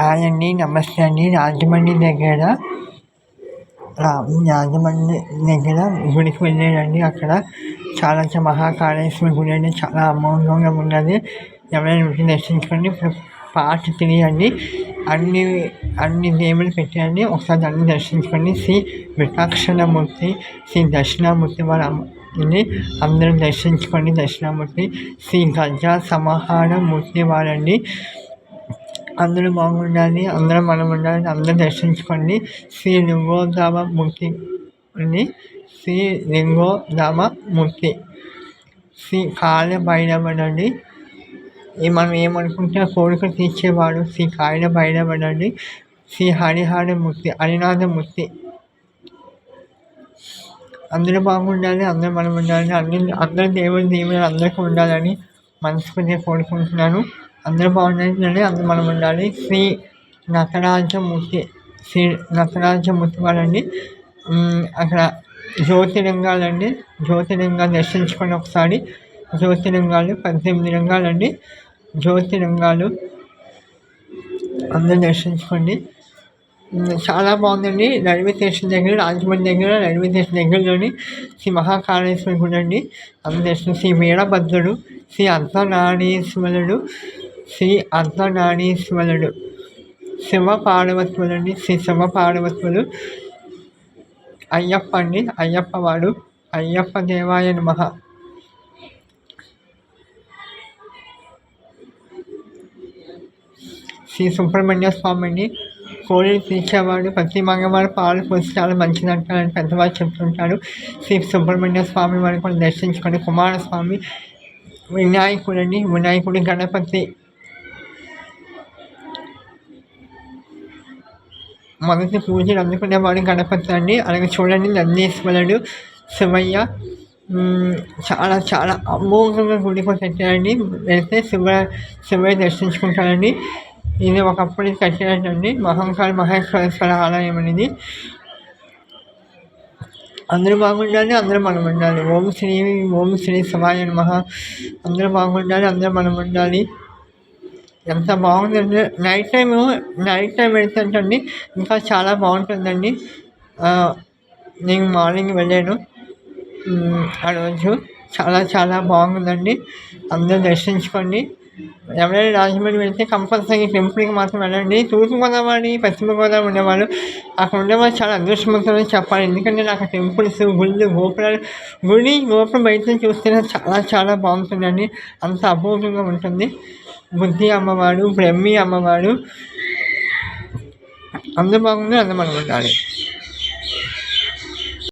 Hi అండి నమస్తే అండి. రాజమండ్రి దగ్గర రాజమండ్రి దగ్గర గుడికి వెళ్ళారండి. అక్కడ చాలా మహాకాళేశ్వరి గుడి అనేది చాలా అమౌంట్గా ఉన్నది. ఎవరైనా దర్శించుకోండి. పాట పార్ట్ త్రీ అండి అన్ని అన్ని దేవులు పెట్టండి ఒకసారి అన్ని దర్శించుకోండి. శ్రీ వికాక్షణమూర్తి శ్రీ దక్షిణామూర్తి వారిని ఇది అందరూ దర్శించుకోండి. దక్షిణామూర్తి శ్రీ గజ సమాహార మూర్తి వారండి. అందరూ బాగుండాలి అందరం మనం ఉండాలి అందరూ దర్శించుకోండి. శ్రీ లింగోద్ధామ మూర్తి అండి శ్రీ లింగోధామ మూర్తి. శ్రీ కాళ్ళ బయటపడండి మనం ఏమనుకుంటే కోరిక తీర్చేవాడు శ్రీ కాళ భైరవుడండి శ్రీ హరిహర మూర్తి హరినాథ మూర్తి. అందరూ బాగుండాలి అందరూ మనం ఉండాలి అందరూ అందరూ దేవుడి దేవుడు అందరికీ ఉండాలని మనస్ఫూర్తిగా కోరుకుంటున్నాను. అందరూ బాగుండాలి అందరూ మనం ఉండాలి. శ్రీ నటరాజమూర్తి శ్రీ నటరాజమూర్తి వారండి. అక్కడ జ్యోతిలింగాలండి జ్యోతిలింగాలు దర్శించుకొని ఒకసారి. జ్యోతిలింగాలు పద్దెనిమిది లింగాలండి. జ్యోతిలింగాలు అందరూ దర్శించుకోండి. చాలా బాగుందండి. రైల్వే స్టేషన్ దగ్గర రాజమండ్రి దగ్గర రైల్వే స్టేషన్ దగ్గరలోని శ్రీ మహాకాళేశ్వరి గుడి అండి. అందరూ దర్శనం శ్రీ వీరభద్రుడు శ్రీ అర్ధనారీశ్వరుడు శ్రీ అర్ధనారీశ్వరుడు. శివ పార్వతులండి శ్రీ శివ పార్వతులు అయ్యప్ప అండి అయ్యప్ప అయ్యప్ప దేవాయ నమ. శ్రీ సుబ్రహ్మణ్య స్వామి కోడిని తీసేవాడు తీర్చేవాడు. ప్రతి మంగళవారం పాలు పోసి చాలా మంచిదంటారని పెద్దవాళ్ళు చెప్తుంటారు. శ్రీ సుబ్రహ్మణ్య స్వామి వారిని కూడా దర్శించుకొని కుమారస్వామి వినాయకుడిని వినాయకుడి గణపతి మొదటి పూజలు అందుకునేవాడు గణపతి అలాగే చూడండి నందీశ్వరుడు శివయ్య చాలా చాలా అమోఘంగా గుడికి కట్టారండి. వెళ్తే శివ శివయ్య దర్శించుకుంటారండి. ఇది ఒకప్పుడు కట్టినట్టండి మహంకాళ మహేశ్వరేశ్వర ఆలయం అనేది. అందరూ బాగుండాలి అందరూ మనం ఉండాలి. ఓం శ్రీ ఓం శ్రీ శివాయ నమ. అందరూ బాగుండాలి అందరూ మనం ఉండాలి. ఎంత బాగుందండి. నైట్ టైం నైట్ టైం వెళ్తుంటండి ఇంకా చాలా బాగుంటుందండి. నేను మార్నింగ్ వెళ్ళాను. ఆ రోజు చాలా చాలా బాగుందండి. అందరూ దర్శించుకోండి. ఎవరైనా రాజమండ్రి వెళ్తే కంపల్సరీ టెంపుల్కి మాత్రం వెళ్ళండి. తూర్పుగోదావరి పశ్చిమ గోదావరి ఉండేవాళ్ళు. అక్కడ ఉండేవాళ్ళు చాలా అదృష్టవంతులని చెప్పాలి. ఎందుకంటే నాకు టెంపుల్స్ గుళ్ళు గోపురాలు గుడి గోపురం బయట చూస్తే చాలా చాలా బాగుంటుందండి. అంత అపూర్వంగా ఉంటుంది. బుద్ధి అమ్మవాడు బ్రహ్మి అమ్మవాడు. అందరు అందమనుకుంటాడు